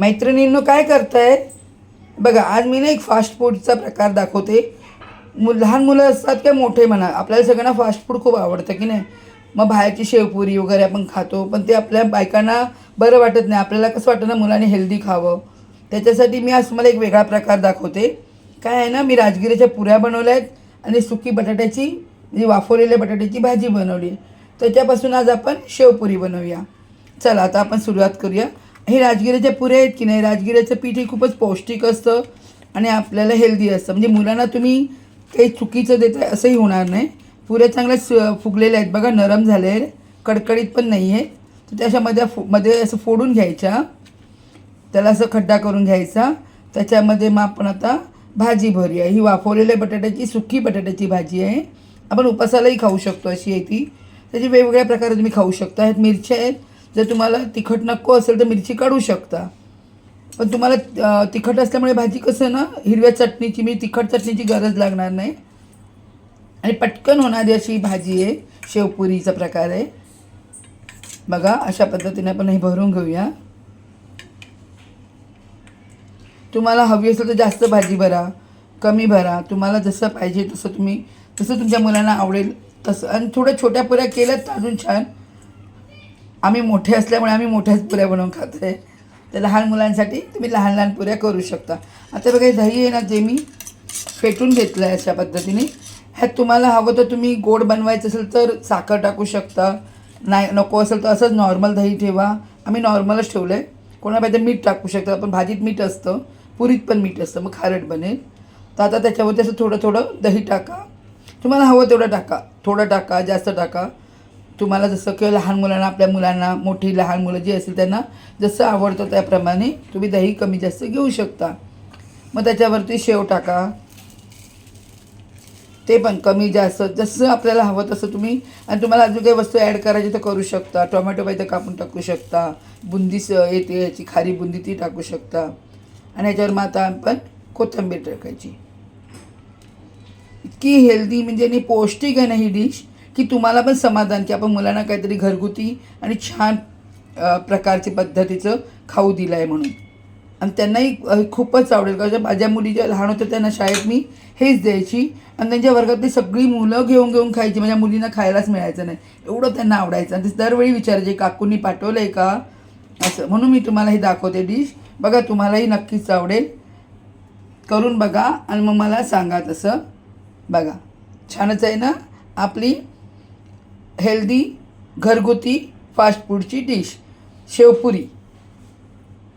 मैत्रिणींनो काय करताय बघा आज मी ना एक फास्ट फूडचा प्रकार दाखवते. मु लहान मुलं असतात किंवा मोठे म्हणा आपल्याला सगळ्यांना फास्ट फूड खूप आवडतं की नाही? मग बाहेरची शेवपुरी वगैरे आपण खातो पण ते आपल्या बायकांना बरं वाटत नाही. आपल्याला कसं वाटतं ना मुलांनी हेल्दी खावं. त्याच्यासाठी मी आज तुम्हाला एक वेगळा प्रकार दाखवते. काय आहे ना मी राजगिरीच्या पुऱ्या बनवल्या आहेत आणि सुकी बटाट्याची म्हणजे वाफवलेल्या बटाट्याची भाजी बनवली. त्याच्यापासून आज आपण शेवपुरी बनवूया. चला आता आपण सुरुवात करूया. हे राजगिऱ्याचे पुऱ्या आहेत की नाही? राजगिऱ्याचं पीठ हे खूपच पौष्टिक असतं आणि आपल्याला हेल्दी असतं. म्हणजे मुलांना तुम्ही काही चुकीचं देताय असंही होणार नाही. पुऱ्या चांगल्या स फुगलेल्या आहेत. बघा नरम झाले आहेत. कडकडीत पण नाही आहेत तर त्याच्यामध्ये फु मध्ये असं फोडून घ्यायच्या. त्याला असं खड्डा करून घ्यायचा. त्याच्यामध्ये मग आपण आता भाजी भरूया. ही वाफवलेल्या बटाट्याची सुकी बटाट्याची भाजी आहे. आपण उपासालाही खाऊ शकतो अशी आहे ती. त्याची वेगवेगळ्या प्रकारे तुम्ही खाऊ शकता. ह्यात मिरच्या आहेत. जर तुम्हाला तिखट नको असेल तर मिरची काढू शकता. पण तुम्हाला तिखट असल्यामुळे भाजी कसं ना हिरव्या चटणीची मी तिखट चटणीची गरज लागणार नाही. आणि पटकन होणारी अशी भाजी आहे शेवपुरीचा प्रकार आहे. बघा अशा पद्धतीने आपण हे भरून घेऊया. तुम्हाला हवी असेल तर जास्त भाजी भरा कमी भरा. तुम्हाला जसं पाहिजे तसं तुम्ही जसं तुमच्या मुलांना आवडेल तसं. आणि थोड्या छोट्या पुऱ्या केल्यात तर अजून छान. आम्ही मोठे असल्यामुळे आम्ही मोठ्याच पुऱ्या बनवून खातो आहे तर लहान मुलांसाठी तुम्ही लहान लहान पुऱ्या करू शकता. आता बघा दही आहे ना जे मी फेटून घेतलं आहे अशा पद्धतीने. ह्यात तुम्हाला हवं तर तुम्ही गोड बनवायचं असेल तर साखर टाकू शकता. नाही नको असेल तर असंच नॉर्मल दही ठेवा. आम्ही नॉर्मलच ठेवलं आहे कोणा पाहिजे मीठ टाकू शकता. पण भाजीत मीठ असतं. पुरीत पण मीठ असतं. मग खारट बनेल. तर आता त्याच्यावरती असं थोडं थोडं दही टाका. तुम्हाला हवं तेवढं टाका. थोडं टाका जास्त टाका. तुम्हाला जसं किंवा लहान मुलांना आपल्या मुलांना मोठी लहान मुलं जी असतील त्यांना जसं आवडतं त्याप्रमाणे तुम्ही दही कमी जास्त घेऊ शकता. मग त्याच्यावरती शेव टाका. ते पण कमी जास्त जसं आपल्याला हवं तसं तुम्ही आणि तुम्हाला अजून काही वस्तू ॲड करायची तर करू शकता. टोमॅटो पाहिजे तर कापून टाकू शकता. बुंदी स येते याची खारी बुंदी ती टाकू शकता. आणि याच्यावर मग आता आपण कोथिंबीर टाकायची. इतकी हेल्दी म्हणजे आणि पौष्टिक आहे ना ही डिश. की तुम्हाला पण समाधान की आपण मुलांना काहीतरी घरगुती आणि छान प्रकारची पद्धतीचं खाऊ दिलं आहे म्हणून. आणि त्यांनाही खूपच आवडेल. कारण माझ्या मुली ज्या लहान होत्या त्यांना शाळेत मी हेच द्यायची आणि त्यांच्या वर्गातली सगळी मुलं घेऊन घेऊन खायची. माझ्या मुलींना खायलाच मिळायचं नाही. एवढं त्यांना आवडायचं. आणि ते दरवेळी विचारायचे काकूंनी पाठवलं आहे का? असं. म्हणून मी तुम्हाला हे दाखवते डिश. बघा तुम्हालाही नक्कीच आवडेल. करून बघा आणि मग मला सांगा तसं. बघा. छानच आहे ना? आपली हेल्दी घरगुती फास्ट फूडची डिश शेवपुरी.